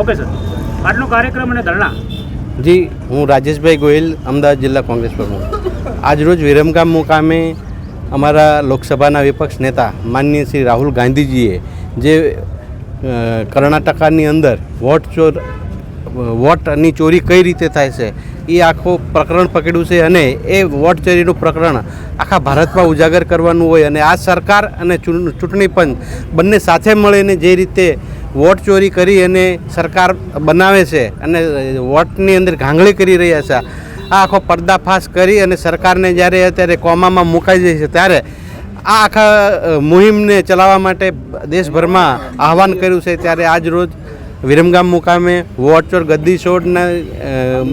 Okay, sir. આજનો કાર્યક્રમ અને ધરણા? જી, હું રાજેશભાઈ ગોહિલ, અમદાવાદ જિલ્લા કોંગ્રેસ પ્રમુખ. આજરોજ વિરમગામ મુકામે અમારા લોકસભાના વિપક્ષ નેતા માનનીય શ્રી રાહુલ ગાંધીજીએ જે કર્ણાટકાની અંદર વોટ ચોર, વોટની ચોરી કઈ રીતે થાય છે, એ આખું પ્રકરણ પકડ્યું છે અને એ વોટ ચોરીનું પ્રકરણ આખા ભારતમાં ઉજાગર કરવાનું હોય અને આ સરકાર અને ચૂંટણી પંચ બંને સાથે મળીને જે રીતે વોટ ચોરી કરી અને સરકાર બનાવે છે અને વોટની અંદર ઘાંઘળી કરી રહ્યા છે. આ આખો પર્દાફાશ કરી અને સરકારને જ્યારે અત્યારે કોમામાં મુકાઈ જાય છે ત્યારે આ આખા મુહિમને ચલાવવા માટે દેશભરમાં આહવાન કર્યું છે. ત્યારે આજ રોજ વિરમગામ મુકામે વોટ ચોર, ગદ્દી છોડના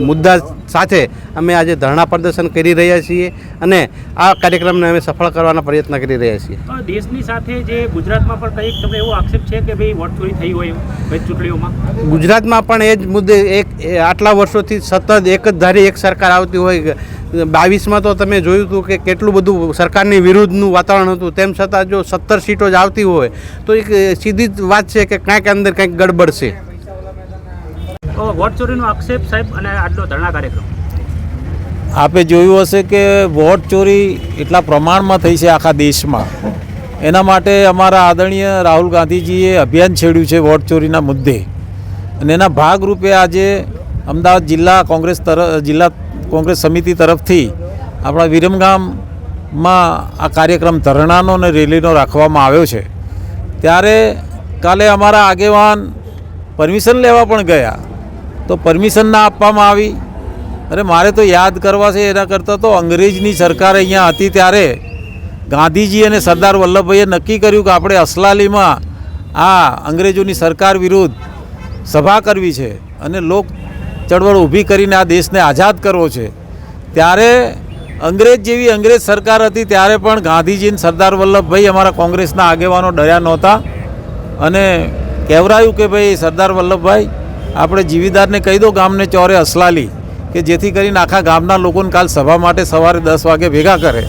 મુદ્દા સાથે અમે આજે ધરણા પ્રદર્શન કરી રહ્યા છીએ અને આ કાર્યક્રમને અમે સફળ કરવાના પ્રયત્ન કરી રહ્યા છીએ. દેશની સાથે જે ગુજરાતમાં પણ કંઈક તમને એવો આક્ષેપ છે કે ભાઈ વોટ ચોરી થઈ હોય ચૂંટણીઓમાં? ગુજરાતમાં પણ એ જ મુદ્દે એક આટલા વર્ષોથી સતત એક જ ધારી એક સરકાર આવતી હોય. બાવીસમાં તો તમે જોયું હતું કે કેટલું બધું સરકારની વિરુદ્ધનું વાતાવરણ હતું. તેમ છતાં જો સત્તર સીટો જ આવતી હોય તો એક સીધી જ વાત છે કે કાંઈક અંદર કંઈક ગડબડ છે. વોટ ચોરીનો આક્ષેપ સાહેબ અને આજનો ધરણા કાર્યક્રમ. આપે જોયું હશે કે વોટ ચોરી એટલા પ્રમાણમાં થઈ છે આખા દેશમાં. એના માટે અમારા આદરણીય રાહુલ ગાંધીજીએ અભિયાન છેડ્યું છે વોટ ચોરીના મુદ્દે. અને એના ભાગરૂપે આજે અમદાવાદ જિલ્લા કોંગ્રેસ તરફ જિલ્લા કોંગ્રેસ સમિતિ તરફથી આપણા વિરમગામમાં આ કાર્યક્રમ ધરણાનો અને રેલીનો રાખવામાં આવ્યો છે. ત્યારે કાલે અમારા આગેવાન પરમિશન લેવા પણ ગયા. તો પરમિશન ના આપવામાં આવી. અરે મારે તો યાદ કરવા છે એના કરતાં તો અંગ્રેજની સરકાર અહીંયા હતી ત્યારે ગાંધીજી અને સરદાર વલ્લભભાઈએ નક્કી કર્યું કે આપણે અસલાલીમાં આ અંગ્રેજોની સરકાર વિરુદ્ધ સભા કરવી છે અને લોક ચળવળ ઊભી કરીને આ દેશને આઝાદ કરવો છે. ત્યારે અંગ્રેજ જેવી અંગ્રેજ સરકાર હતી ત્યારે પણ ગાંધીજી અને સરદાર વલ્લભભાઈ અમારા કોંગ્રેસના આગેવાનો ડર્યા નહોતા. અને કહેવરાયું કે ભાઈ, સરદાર વલ્લભભાઈ આપણે જીવીદારને કહી દો ગામને ચોરે અસલાલી કે જેથી કરીને આખા ગામના લોકોને કાલ સભા માટે સવારે દસ વાગે ભેગા કરે.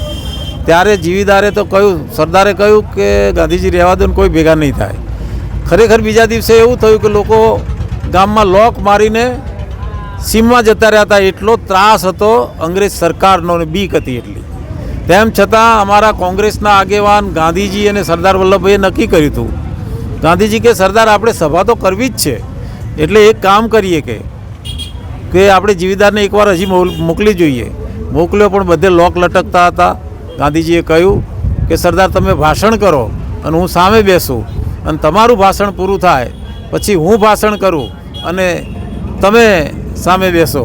ત્યારે જીવીદારે તો કહ્યું, સરદારે કહ્યું કે ગાંધીજી રહેવા દો કોઈ ભેગા નહીં થાય. ખરેખર બીજા દિવસે એવું થયું કે લોકો ગામમાં લોક મારીને સીમમાં જતા રહ્યા હતા. એટલો ત્રાસ હતો અંગ્રેજ સરકારનો ને બીક હતી એટલી. તેમ છતાં અમારા કોંગ્રેસના આગેવાન ગાંધીજી અને સરદાર વલ્લભભાઈએ નક્કી કર્યું હતું. ગાંધીજી કે, સરદાર, આપણે સભા તો કરવી જ છે. એટલે એક કામ કરીએ કે કે આપણે જીવીદારને એકવાર હજી મોકલી જોઈએ. મોકલ્યો પણ બધે લોક લટકતા હતા. ગાંધીજીએ કહ્યું કે, સરદાર, તમે ભાષણ કરો અને હું સામે બેસું અને તમારું ભાષણ પૂરું થાય. પછી હું ભાષણ કરું અને તમે સામે બેસો.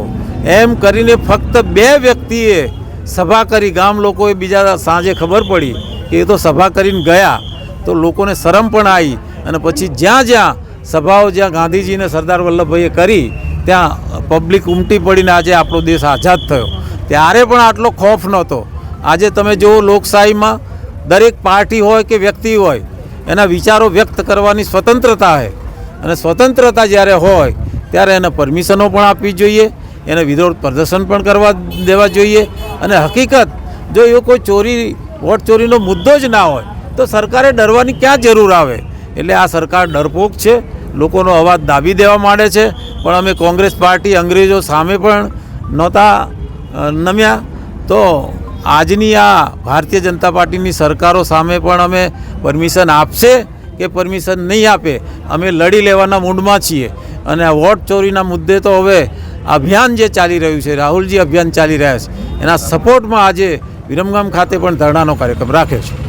એમ કરીને ફક્ત બે વ્યક્તિએ સભા કરી. ગામ લોકોએ બીજા સાંજે ખબર પડી કે એ તો સભા કરીને ગયા. તો લોકોને શરમ પણ આવી અને પછી જ્યાં જ્યાં સભાઓ જ્યાં ગાંધીજી અને સરદાર વલ્લભભાઈએ કરી, ત્યાં પબ્લિક ઉમટી પડીને આજે આપણો દેશ આઝાદ થયો. ત્યારે પણ આટલો ખોફ નહોતો. આજે તમે જુઓ લોકશાહીમાં દરેક પાર્ટી હોય કે વ્યક્તિ હોય, એના વિચારો વ્યક્ત કરવાની સ્વતંત્રતા છે અને સ્વતંત્રતા જ્યારે હોય, ત્યારે એને પરમિશનો પણ આપવી જોઈએ, એને વિરોધ પ્રદર્શન પણ કરવા દેવા જોઈએ. અને હકીકત, જો એવો કોઈ ચોરી, વોટ ચોરીનો મુદ્દો જ ના હોય, તો સરકારે ડરવાની ક્યાં જરૂર આવે? એટલે આ સરકાર ડરપોક છે, લોકોનો અવાજ દાબી દેવા માંડે છે. પણ અમે કોંગ્રેસ પાર્ટી અંગ્રેજો સામે પણ નહોતા નમ્યા. તો આજની આ ભારતીય જનતા પાર્ટીની સરકારો સામે પણ અમે પરમિશન આપશે કે પરમિશન નહીં આપે? અમે લડી લેવાના મૂડમાં છીએ. અને આ વોટ ચોરીના મુદ્દે તો હવે અભિયાન જે ચાલી રહ્યું છે, રાહુલજી અભિયાન ચાલી રહ્યા છે. એના સપોર્ટમાં આજે વિરમગામ ખાતે પણ ધરણાનો કાર્યક્રમ રાખ્યો છે.